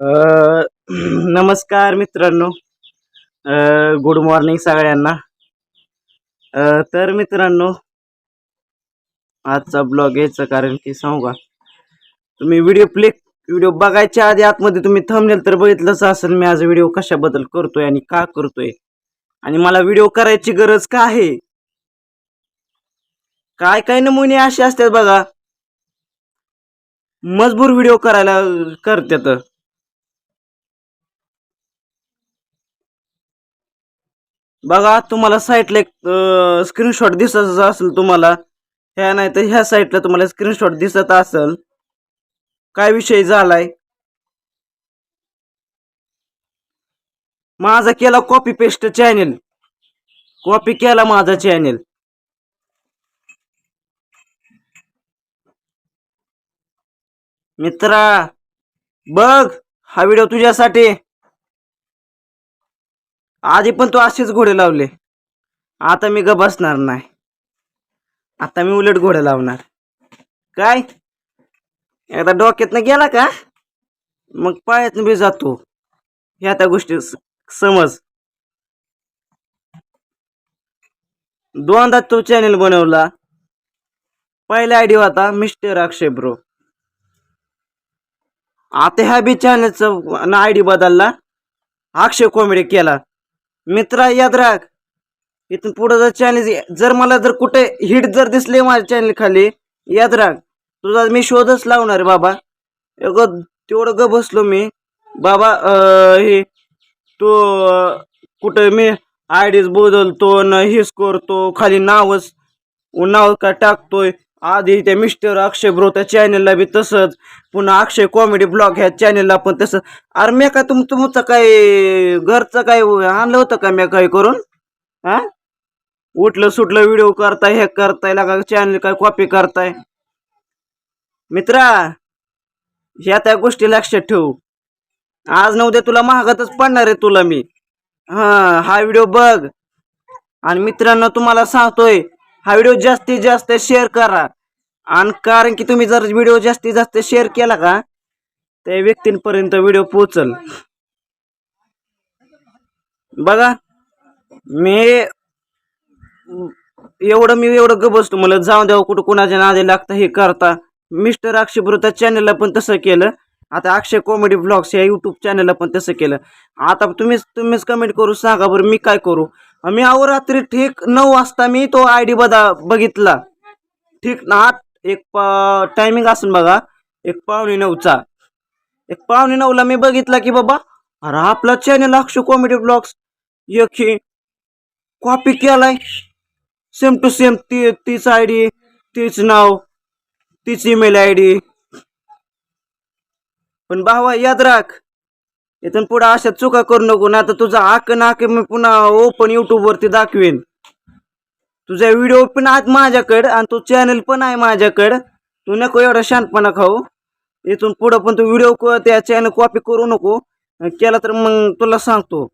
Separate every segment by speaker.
Speaker 1: नमस्कार मित्रांनो. Good morning सगळ्यांना. तर मित्रांनो आजचा ब्लॉग यायचं कारण की सांगू का? तुम्ही व्हिडिओ प्ले व्हिडिओ बघायच्या आधी आतमध्ये तुम्ही थांबलेल तर बघितलंच असेल मी आज व्हिडिओ कशाबद्दल करतोय आणि का करतोय. आणि मला व्हिडिओ करायची गरज का आहे? काय काय नमुने असे असतात बघा. मजबूर व्हिडिओ करायला करतात. बघा तुम्हाला साईटला एक स्क्रीनशॉट दिसत असेल तुम्हाला. ह्या नाही तर ह्या साईटला तुम्हाला स्क्रीनशॉट दिसत असेल. काय विषय झालाय? माझा केला कॉपी पेस्ट चॅनेल कॉपी केला माझा चॅनेल मित्रा बघ हा व्हिडिओ तुझ्यासाठी. आधी पण तू असेच घोडे लावले. आता मी ग बसणार नाही. आता मी उलट घोडे लावणार. काय? एकदा डोक्यातनं गेला का? मग पायातनं बी जातो. ह्या त्या गोष्टी समज. दोनदा तो चॅनेल बनवला. पहिला आयडी होता मिस्टर अक्षय ब्रो. आता ह्या बी चॅनलचा आयडी बदलला. अक्षय कॉमेडी केला. मित्रा याद राख. इथून पुढे जर चॅनल जर मला जर कुठे हिट जर दिसले माझ्या चॅनल खाली याद राख. तुझा मी शोधच लावणार आहे बाबा. अगं तेवढं ग बसलो मी. बाबा हे तो कुठं मी आयडीज बदलतो न हेच करतो खाली नावच नाव का टाकतोय. आधी त्या मिस्टर अक्षय ब्रो त्या चॅनलला बी तसंच. पुन्हा अक्षय कॉमेडी ब्लॉग ह्या चॅनलला पण तसं. अरे मी काय तुम तुमचं काय घरचं काय आणलं होतं का मी काय करून? हां? उठलं सुटलं व्हिडिओ करताय हे करताय लागा चॅनल काय कॉपी करताय? मित्रा ह्या त्या गोष्टी लक्षात ठेवू. आज न उद्या तुला महागातच पडणार आहे तुला मी. हा हा व्हिडिओ बघ. आणि मित्रांनो तुम्हाला सांगतोय हा व्हिडिओ जास्तीत जास्त शेअर करा. आणि कारण की तुम्ही जर व्हिडिओ जास्तीत जास्त शेअर केला का त्या व्यक्तींपर्यंत व्हिडिओ पोचल बघा मी एवढं मी एवढं ग तुम्हाला मला जाऊन द्यावं हो, कुठं कुणाच्या नादे लागतं हे करता. मिस्टर अक्षय त्या चॅनलला पण तसं केलं. आता अक्षय कॉमेडी ब्लॉग्स या यूट्यूब चॅनलला पण तसं केलं. आता तुम्हीच तुम्हीच कमेंट करू सांगा बरं मी काय करू. मी अहो रात्री ठीक नऊ वाजता मी तो आय डी बदा बघितला. ठीक ना आठ एक टायमिंग असून बघा. एक पावणे नऊचा. एक पावणे नऊला मी बघितला की बाबा अरे आपला चॅनल अक्षय कॉमेडी ब्लॉग्स एक हे कॉपी केलाय. सेम टू सेम ती तीच आय डी तीच नाव तीच ईमेल आय डी पण भावा याद राख इथून पुढे अशा चुका करू नको. ना तर तुझा आक नाक मी पुन्हा ओपन युट्यूब वरती दाखवेन. तुझा व्हिडिओ पण आहेत माझ्याकडं आणि तो चॅनल पण आहे माझ्याकडं. तू नको एवढा शांतपणा खाऊ. इथून पुढं पण तू व्हिडिओ त्या चॅनल कॉपी करू नको. केला तर मग तुला सांगतो.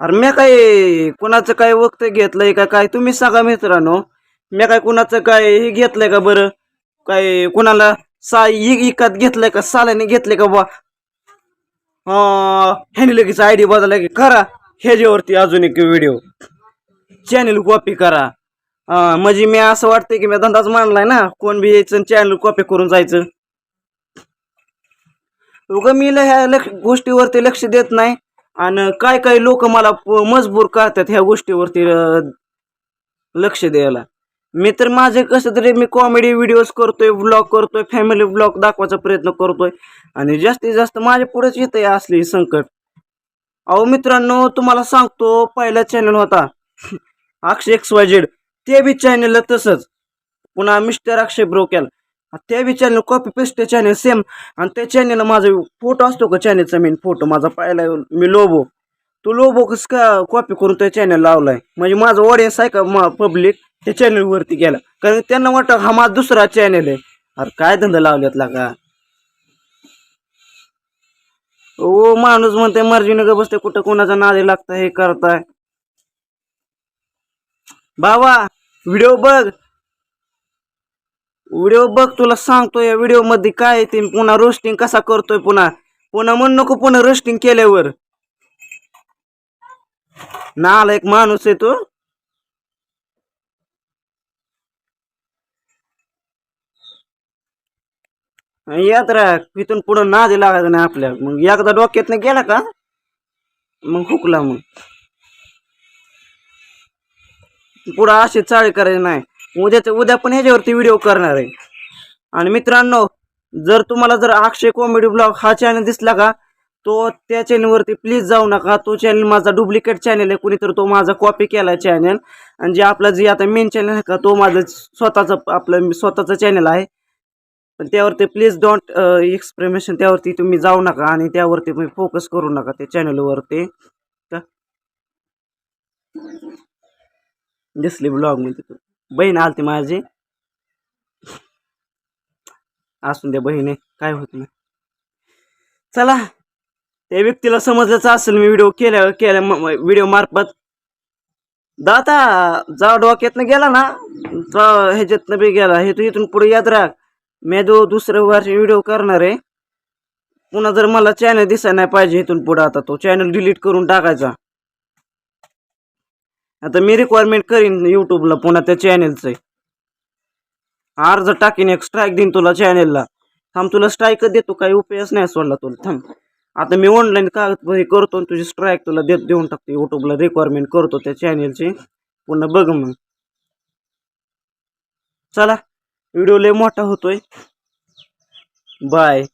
Speaker 1: अरे मी काय कुणाचं काय वक्त घेतलंय का काय तुम्ही सांगा मित्रांनो. मी काय कुणाचं काय हे घेतलंय का बरं? काय कुणाला सा इकत घेतलंय का? सालाने घेतलंय का बा ह्याने लगेच आय डी बदलला की करा. ह्याच्यावरती अजून एक व्हिडिओ चॅनल कॉपी करा. म्हणजे मी असं वाटतंय की मी धंदाच मानलाय ना. कोण बी यायचं चॅनल कॉपी करून जायचं. उगा मी ल- ह्या लक्ष गोष्टीवरती लक्ष देत नाही. आणि काय काय लोक मला प- मजबूर करतात ह्या गोष्टीवरती लक्ष द्यायला. मी तर माझे कसं तरी मी कॉमेडी व्हिडिओज करतोय ब्लॉग करतोय फॅमिली ब्लॉग दाखवायचा प्रयत्न करतोय. आणि जास्तीत जास्त माझ्या पुढेच येत असली संकट. अहो मित्रांनो तुम्हाला सांगतो पहिला चॅनल होता. अक्षय एक्स वाय झेड ते बी चॅनलला तसंच. पुन्हा मिस्टर अक्षय ब्रोकेल ते B channel copy paste channel same आणि त्या चॅनलला माझा फोटो असतो का चॅनलचा मेन फोटो माझा पाहिला मी लोबो. तो लोबो कस का कॉपी करून त्या चॅनल लावलाय? म्हणजे माझं ऑडियन्स आहे का पब्लिक त्या चॅनलवरती गेला. कारण त्यांना वाटतं हा माझा दुसरा चॅनल आहे. अरे काय धंदा लावल्यातला का ओ माणूस म्हणते मर्जीने ग बसते कुठं कोणाचा नादे लागता हे करताय. बाबा व्हिडिओ बघ. व्हिडिओ बघ तुला सांगतो या व्हिडिओमध्ये काय आहे ते पुन्हा रोस्टिंग कसा करतोय पुन्हा. पुन्हा म्हण नको पुन्हा रोस्टिंग केल्यावर. ना आला एक माणूस आहे तो. येत राह इथून पुढं नादी लागायचं नाही आपल्या मग एकदा डोक्यातनं गेला का मग हुकला मग. पुढं अशी चाळी करायची नाही. उद्याच उद्या पण ह्याच्यावरती व्हिडिओ करणार आहे. आणि मित्रांनो जर तुम्हाला जर अक्षय कॉमेडी ब्लॉग हा चॅनल दिसला का तो त्या चॅनलवरती प्लीज जाऊ नका. तो चॅनल माझा डुप्लिकेट चॅनल आहे. कुणीतरी तो माझा कॉपी केला चॅनल आणि जे आपला जे आता मेन चॅनल आहे का तो माझं स्वतःचं आपलं स्वतःचं चॅनल आहे. पण त्यावरती प्लीज डोंट एक्सप्रेमेशन त्यावरती तुम्ही जाऊ नका आणि त्यावरती तुम्ही फोकस करू नका त्या चॅनलवरती का दिसली ब्लॉगमध्ये तू बहीण आलती माझी. असून द्या बहिणी काय होत नाही. चला त्या व्यक्तीला समजलंच असेल मी व्हिडिओ केल्या केल्या व्हिडिओ मार्फत. दादा जा डोक्यातनं गेला ना जा ह्याच्यातनं बी गेला हे तू इथून पुढे याद राख मी जो दुसऱ्या वर्षी व्हिडिओ करणार आहे. पुन्हा जर मला चॅनल दिसायला नाही पाहिजे इथून पुढं आता तो चॅनल डिलीट करून टाकायचा. आता मी रिक्वायरमेंट करीन यूट्यूबला पुन्हा त्या चॅनेलचं अर्ज टाकीन एक स्ट्राईक देईन तुला चॅनेलला थांब तुला स्ट्राईकच देतो काही उपयोग नाही सोडला तुला. थांब. आता मी ऑनलाईन कागद करतो आणि तुझी स्ट्राईक तुला देत देऊन टाकतो. यूट्यूबला रिक्वायरमेंट करतो त्या चॅनेलची पुन्हा बघ मग. चला. व्हिडिओ लय मोठा होतोय. बाय.